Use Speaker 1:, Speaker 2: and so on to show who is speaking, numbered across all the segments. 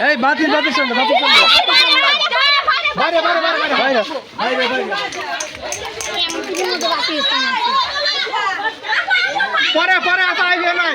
Speaker 1: এই বাইরে বাইরে বাইরে বাইরে বাইরে বাইরে। বাইরে। পরে পরে আসা আইবে নাই।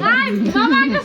Speaker 1: 哎，老板，你
Speaker 2: 说